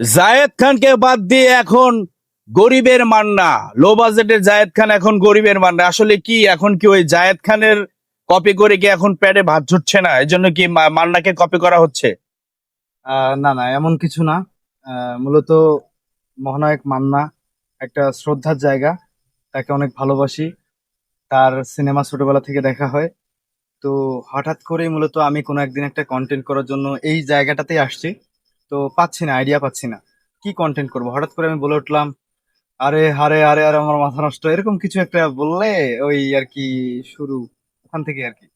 জায়েদ খানকে বাদ দিয়ে এখন গরিবের মান্না। লো বাজেটের জায়েদ খান এখন গরিবের মান্না। আসলে কি? এখন কি ওই জায়েদ খানের কপি করে কি এখন প্যাডে ভাত জুটছে না? এই জন্য কি মান্নাকে কপি করা হচ্ছে? না না, এমন কিছু না। মূলত মহানায়ক মান্না একটা শ্রদ্ধার জায়গা। তাকে অনেক ভালোবাসি। তার সিনেমা ছোটবেলা থেকে দেখা হয়। তো হঠাৎ করেই মূলত আমি কোনো একদিন একটা কন্টেন্ট করার জন্য এই জায়গাটাতেই আসছি। তো পাচ্ছি না আইডিয়া পাচ্ছি না। কি কন্টেন্ট করব? হঠাৎ করে আমি বলে উঠলাম, আরে হারে আরে আরে, আমার মাথা নষ্ট। এরকম কিছু একটা বললে ওই আর কি শুরু, ওখান থেকে আর কি,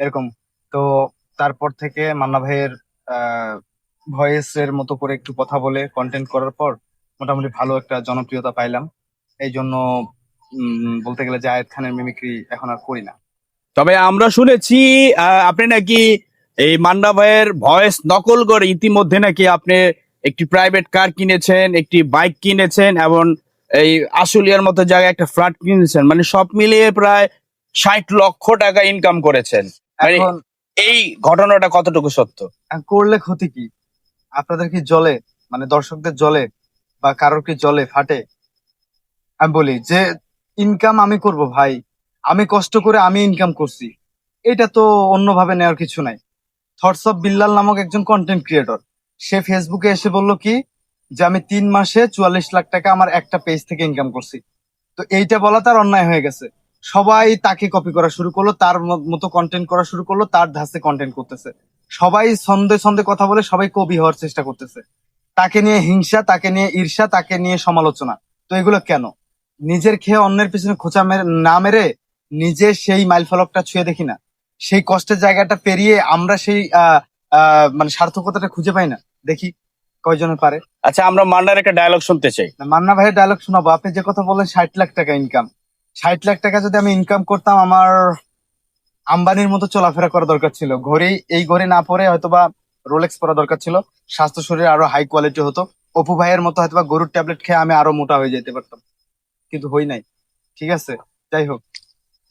এরকম। তো তারপর থেকে মান্না ভাইয়ের ভয়েস এর মতো করে একটু কথা বলে কন্টেন্ট করার পর মোটামুটি ভালো একটা জনপ্রিয়তা পাইলাম। এই জন্য বলতে গেলে জায়েদ খানের মিমিক্রি এখন আর করি না। তবে আমরা শুনেছি আপনি নাকি এই মান্না ভাইয়ের ভয়েস নকল করে ইতিমধ্যে নাকি আপনি একটি প্রাইভেট কার কিনেছেন একটি বাইক কিনেছেন এবং এই আশুলিয়ার মতো জায়গায় একটা ফ্ল্যাট কিনেছেন। মানে সব মিলিয়ে প্রায় ষাট লক্ষ টাকা ইনকাম করেছেন। মানে এই ঘটনাটা কতটুকু সত্য? করলে ক্ষতি কি? আপনাদের কি জলে? মানে দর্শকদের জলে? বা কারোর কি জলে ফাটে? আমি বলি যে ইনকাম আমি করব ভাই। আমি কষ্ট করে আমি ইনকাম করছি। এটা তো অন্যভাবে নেওয়ার কিছু নাই। থটস অফ বিল্লাল নামক একজন কন্টেন্ট ক্রিয়েটর সে ফেসবুকে এসে বলল কি, যে আমি তিন মাসে চুয়াল্লিশ লাখ টাকা আমার একটা পেজ থেকে ইনকাম করছি। তো এইটা বলা তার অন্যায় হয়ে গেছে। সবাই তাকে কপি করা শুরু করল, তার মতো কন্টেন্ট করা শুরু করল, তার ধাসে কন্টেন্ট করতেছে। সবাই ছন্দে ছন্দে কথা বলে সবাই কবি হওয়ার চেষ্টা করতেছে। তাকে নিয়ে হিংসা, তাকে নিয়ে ঈর্ষা, তাকে নিয়ে সমালোচনা। তো এগুলো কেন? নিজের খেয়ে অন্যের পিছনে খোঁচা মেরে, না মেরে নিজে সেই মাইল ফলকটা ছুঁয়ে দেখি না। সেই কষ্টের জায়গাটা পেরিয়ে আমরা সেই মানে সার্থকতাটা খুঁজে পাই না। দেখি কয়জনে পারে। আচ্ছা আমরা মান্নার একটা ডায়লগ শুনতে চাই। মান্না ভাইয়ের ডায়লগ শোনাবো। আপনি যে কথা বললেন ষাট লাখ টাকা ইনকাম ষাট লাখ টাকা যদি আমি ইনকাম করতাম আমার আম্বানির মতো চলাফেরা করা দরকার ছিল। ঘড়ি এই ঘরে না পরে হয়তোবা রোলেক্স পরা দরকার ছিল। স্বাস্থ্য শরীর আরও হাই কোয়ালিটি হতো। অপু ভাইয়ের মতো হয়তোবা গরুর ট্যাবলেট খেয়ে আমি আরও মোটা হয়ে যেতে পারতাম। কিন্তু হই নাই। ঠিক আছে? যাই হোক।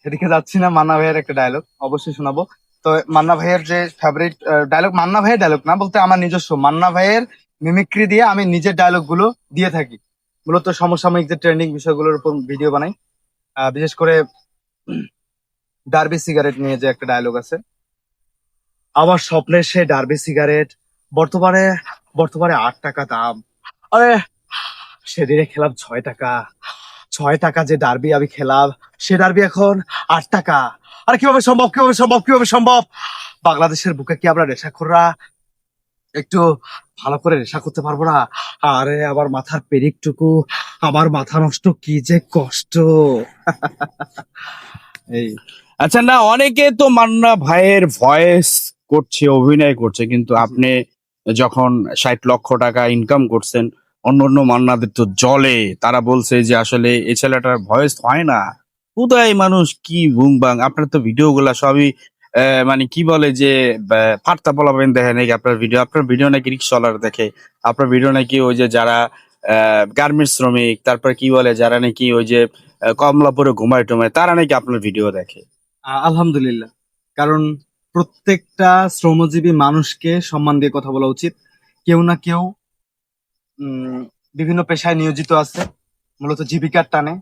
এদিকে যাচ্ছি না, মান্না ভাইয়ের একটা ডায়লগ অবশ্যই শোনাবো। তো মান্না ভাইয়ের যে ফেভারিট ডায়লগ মান্না ভাইয়ের ডায়লগ না বলতে আমার নিজস্ব, মান্না ভাইয়ের মিমিক্রি দিয়ে আমি নিজের ডায়লগগুলো দিয়ে থাকি। মূলত সমসাময়িক যে ট্রেন্ডিং বিষয়গুলোর উপর ভিডিও বানাই। বিশেষ করে ডার্বি সিগারেট নিয়ে যে একটা ডায়লগ আছে। আমার স্বপ্নের সে ডার্বি সিগারেট বর্তমানে বর্তমানে আট টাকা দাম। আরে, সেদিনে খেলাম ছয় টাকা। ছয় টাকা যে ডার্বি আমি খেলাম, সে ডার্বি এখন আট টাকা। আর কীভাবে সম্ভব কীভাবে সম্ভব কীভাবে সম্ভব? বাংলাদেশের বুকে কি আমরা নেশাখোররা একটু ভালো করে নেশা করতে পারব না? আরে আমার মাথার পেরিকটুকু, আমার মাথা নষ্ট কি যে কষ্ট। এই। আচ্ছা না, অনেকে তো মান্না ভাইয়ের ভয়েস করছে, অভিনয় করছে, কিন্তু আপনি যখন ষাট লক্ষ টাকা ইনকাম করছেন অন্য অন্য মান্নাদের তো জলে। তারা বলছে যে আসলে এই ছেলেটার ভয়েস হয় না। কোথায় মানুষ কি বুং বাং আপনার তো ভিডিও গুলা সবই মানে কি বলে যে আহ, ফাটতা বলাবেন দেখে নাকি আপনার ভিডিও। আপনার ভিডিও নাকি রিক্সাওয়ালার দেখে। আপনার ভিডিও নাকি ওই যে যারা গার্মেন্টস শ্রমিক তারপর কি বলে যারা নাকি ওই যে কমলাপুরে ঘুমায় টুমায় তারা নাকি আপনার ভিডিও দেখে। আলহামদুলিল্লাহ। কারণ প্রত্যেকটা শ্রমজীবী মানুষকে সম্মান দিয়ে কথা বলা উচিত। কেউ না কেউ বিভিন্ন পেশায় নিয়োজিত আছে। মূলত জীবিকার টানে।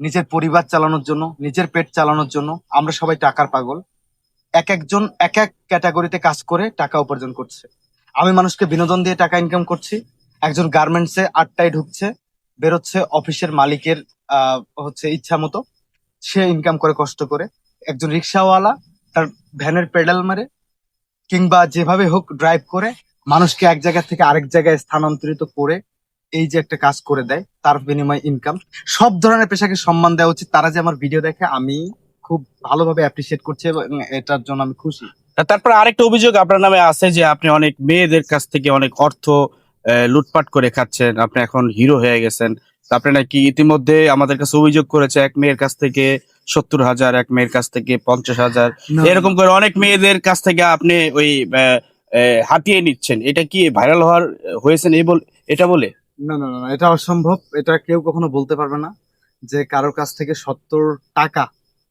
নিজের পরিবার চালানোর জন্য, নিজের পেট চালানোর জন্য আমরা সবাই টাকার পাগল। এক একজন, এক এক ক্যাটাগরিতে কাজ করে টাকা উপার্জন করছে। আমি মানুষকে বিনোদন দিয়ে টাকা ইনকাম করছি। একজন গার্মেন্টসে আটটায় ঢুকছে, বেরোচ্ছে অফিসের মালিকের হচ্ছে ইচ্ছা মতো। সে ইনকাম করে, কষ্ট করে। একজন রিক্সাওয়ালা, তার ভ্যানের পেডাল মারে, কিংবা যেভাবে হোক ড্রাইভ করে মানুষকে এক জায়গা থেকে আরেক জায়গায় স্থানান্তরিত করে এই যে একটা কাজ করে দেয় তার বিনিময়ে ইনকাম সব ধরনের পেশাকে সম্মান দেওয়া উচিত। তারা যে আমার ভিডিও দেখে আমি খুব ভালোভাবে অ্যাপ্রিসিয়েট করছি এবং এটার জন্য আমি খুশি। তারপর আরেকটা অভিযোগ আপনার নামে আছে যে আপনি অনেক মেয়েদের কাছ থেকে অনেক অর্থ আহ, লুটপাট করে খাচ্ছেন। আপনি এখন হিরো হয়ে গেছেন। আপনি নাকি ইতিমধ্যে আমাদের কাছে অভিযোগ করেছে এক মেয়ের কাছ থেকে সত্তর হাজার এক মেয়ের কাছ থেকে পঞ্চাশ হাজার। এরকম করে অনেক মেয়েদের কাছ থেকে আপনি ওই হাতিয়ে নিচ্ছেন। এটা কি ভাইরাল হওয়ার হয়েছেন এই বল এটা বলে? না না না না, এটা অসম্ভব। এটা কেউ কখনো বলতে পারবে না যে কারোর কাছ থেকে সত্তর টাকা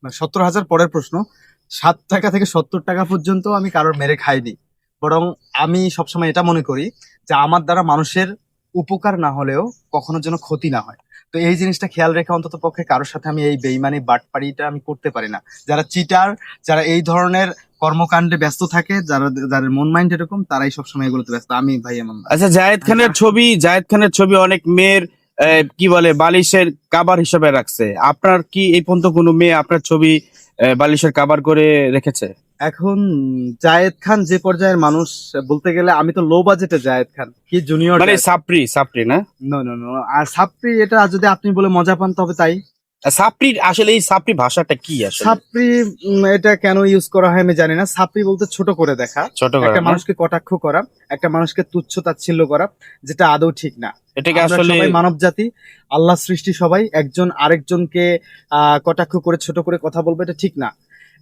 মানে সত্তর হাজার পরের প্রশ্ন সাত টাকা থেকে সত্তর টাকা পর্যন্ত আমি কারোর মেরে খাইনি। বরং আমি সবসময় এটা মনে করি যে আমার দ্বারা মানুষের উপকার না হলেও কখনো যেন ক্ষতি না হয়। তো এই জিনিসটা খেয়াল রেখে অন্তত পক্ষে কারোর সাথে আমি এই বেইমানি বাটপাড়িটা আমি করতে পারি না। যারা চিটার যারা এই ধরনের কর্মকাণ্ডে ব্যস্ত থাকে, যারা, যাদের মন মাইন্ড এরকম, তারাই সবসময় এগুলোতে ব্যস্ত। আমি ভাই এমন আচ্ছা জায়েদ খানের ছবি, জায়েদ খানের ছবি অনেক মেয়ের কি বলে, বালিশের কাবার হিসেবে রাখছে। আপনার কি এই পর্যন্ত কোনো মেয়ে আপনার ছবি বালিশের কাবার করে রেখেছে? এখন জায়েদ খান যে পর্যায়ের মানুষ বলতে গেলে আমি তো লো বাজেটে জায়েদ খান কি জুনিয়র মানে সাপরি সাপরি না? নো নো নো আর সাপ্রি এটা যদি আপনি বলে মজা পান তবে তাই। সাপরি আসলে এই সাপরি ভাষাটা কি আসলে? সাপ্রি এটা কেন ইউজ করা হয় আমি জানি না। সাপ্রি বলতে ছোট করে দেখা। ছোট করে একটা মানুষকে কটাক্ষ করা একটা মানুষকে তুচ্ছ তাচ্ছিল্য করা যেটা আদৌ ঠিক না। এটাকে আসলে মানব জাতি আল্লাহ সৃষ্টি সবাই একজন আরেকজনকে আহ, কটাক্ষ করে ছোট করে কথা বলবে এটা ঠিক না।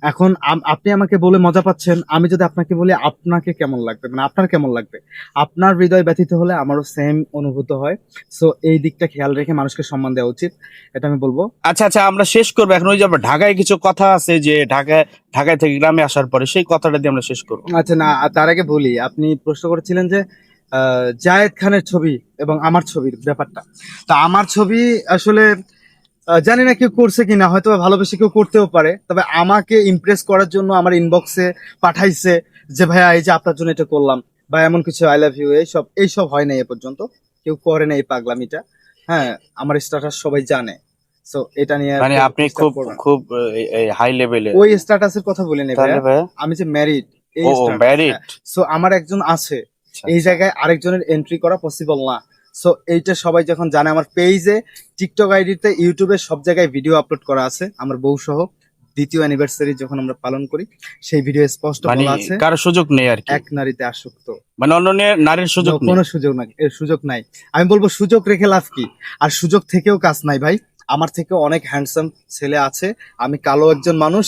এখন আপনি আমাকে বলে মজা পাচ্ছেন আমি যদি আপনাকে বলি আপনাকে কেমন লাগবে? মানে আপনার কেমন লাগবে? আপনার হৃদয় ব্যথিত হলে আমারও সেম অনুভূত হয়। সো এই দিকটা খেয়াল রেখে মানুষকে সম্মান দেওয়া উচিত। এটা আমি বলব। আচ্ছা আচ্ছা আমরা শেষ করব। এখন ওই যে আমরা ঢাকায় কিছু কথা আছে যে ঢাকায় ঢাকায় থেকে গ্রামে আসার পরে সেই কথাটা দিয়ে আমরা শেষ করব। আচ্ছা না তার আগে বলি আপনি প্রশ্ন করেছিলেন যে আহ, জায়েদ খানের ছবি এবং আমার ছবির ব্যাপারটা। তা আমার ছবি আসলে জানি না কেউ করছে কিনা হয়তো ভালোবেসে কেউ করতেও পারে তবে আমাকে ইমপ্রেস করার জন্য আমার ইনবক্সে পাঠাইছে যে ভাইয়া এই যে আপনার জন্য এটা করলাম। বা এমন কিছু আই লাভ ইউ এইসব এইসব হয় নাই এ পর্যন্ত। কেউ করে না এই পাগলামিটা। হ্যাঁ আমার স্ট্যাটাস সবাই জানে। সো এটা নিয়ে মানে আপনি খুব না। খুব হাই লেভেলে ওই স্ট্যাটাসের কথা বলে ভাইয়া। আমি যে ম্যারিড এই ম্যারিড। সো আমার একজন আছে। এই জায়গায় আরেকজনের এন্ট্রি করা পসিবল না। সো এইটা সবাই যখন জানে আমার পেজে টিকটক আইডিতে ইউটিউবে সব জায়গায় ভিডিও আপলোড করা আছে আমার বউ সহ। দ্বিতীয় অ্যানিভার্সারি যখন আমরা পালন করি সেই ভিডিও স্পষ্ট মানে বলা আছে। কারও সুযোগ নেই আর কি। এক নারীতে আসক্ত। মানে অন্য নারীর সুযোগ কোনো সুযোগ নাই। সুযোগ নাই। আমি বলব সুযোগ রেখে লাভ কি? আর সুযোগ থেকেও কাজ নাই ভাই। আমার থেকে অনেক হ্যান্ডসাম ছেলে আছে। আমি কালো একজন মানুষ।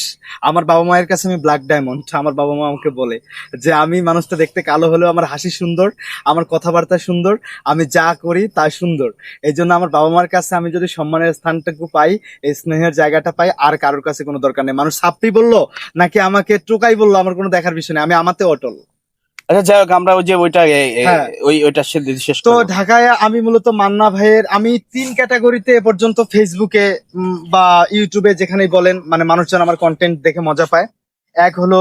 আমার বাবা মায়ের কাছে আমি ব্ল্যাক ডায়মন্ড আমার বাবা মা আমাকে বলে যে, আমি মানুষটা দেখতে কালো হলেও আমার হাসি সুন্দর, আমার কথাবার্তা সুন্দর, আমি যা করি তা সুন্দর। এই জন্য আমার বাবা মার কাছে আমি যদি সম্মানের স্থানটুকু পাই, এই স্নেহের জায়গাটা পাই, আর কারোর কাছে কোনো দরকার নেই। মানুষ সাপ্পি বলল, নাকি আমাকে টোকাই বলল, আমার কোনো দেখার বিষয় নেই। আমি আমাতে অটল। আচ্ছা যাই হোক আমরা ওই যে ওইটা হ্যাঁ। ওই ওইটা শেষ তো। ঢাকায় আমি মূলত মান্না ভাইয়ের আমি তিন ক্যাটাগরিতে এ পর্যন্ত ফেসবুকে বা ইউটিউবে যেখানেই বলেন মানে মানুষজন আমার কন্টেন্ট দেখে মজা পায়। এক হলো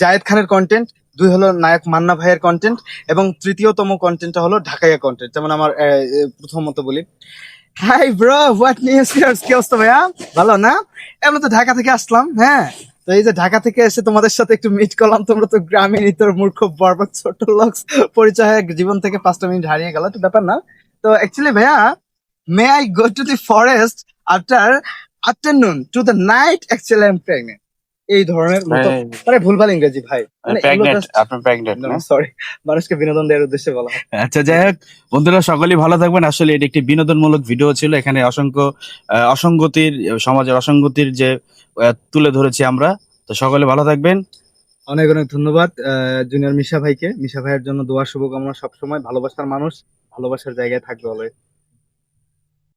জায়েদ খানের কন্টেন্ট দুই হলো নায়ক মান্না ভাইয়ের কন্টেন্ট এবং তৃতীয়তম কন্টেন্টটা হলো ঢাকাইয়া কন্টেন্ট যেমন আমার প্রথমত বলি। হাই ব্রো হোয়াট নিউজ কি অবস্থা ভাইয়া? ভালো না? এমন তো ঢাকা থেকে আসলাম হ্যাঁ। তো এই যে ঢাকা থেকে এসে তোমাদের সাথে একটু মিট করলাম, তোমরা তো গ্রামের ইতর মূর্খ বরবাদ ছোট লোক, পরিচয় জীবন থেকে পাঁচটা মিনিট হারিয়ে গেল, তো ব্যাপার না। তো অ্যাকচুয়ালি ভাইয়া may I go to the forest after afternoon to the night actually I am pregnant এই ধরনের মতো। মানে ভুলভাল ইংরেজি ভাই। মানে প্রেগনেন্ট আপনি প্রেগনেন্ট সরি মানুষকে বিনোদন দেওয়ার উদ্দেশ্যে বলা আচ্ছা যাই হোক। বন্ধুরা সকলেই ভালো থাকবেন। আসলে এটি একটি বিনোদনমূলক ভিডিও ছিল। এখানে অসংখ্য আহ, অসঙ্গতির সমাজের অসঙ্গতির যে আহ, তুলে ধরেছি আমরা। তো সকলে ভালো থাকবেন। অনেক অনেক ধন্যবাদ জুনিয়র মিশা ভাইকে। মিশা ভাইয়ের জন্য দোয়া শুভকামনা সবসময়। ভালোবাসার মানুষ ভালোবাসার জায়গায় থাকবে অলওয়েজ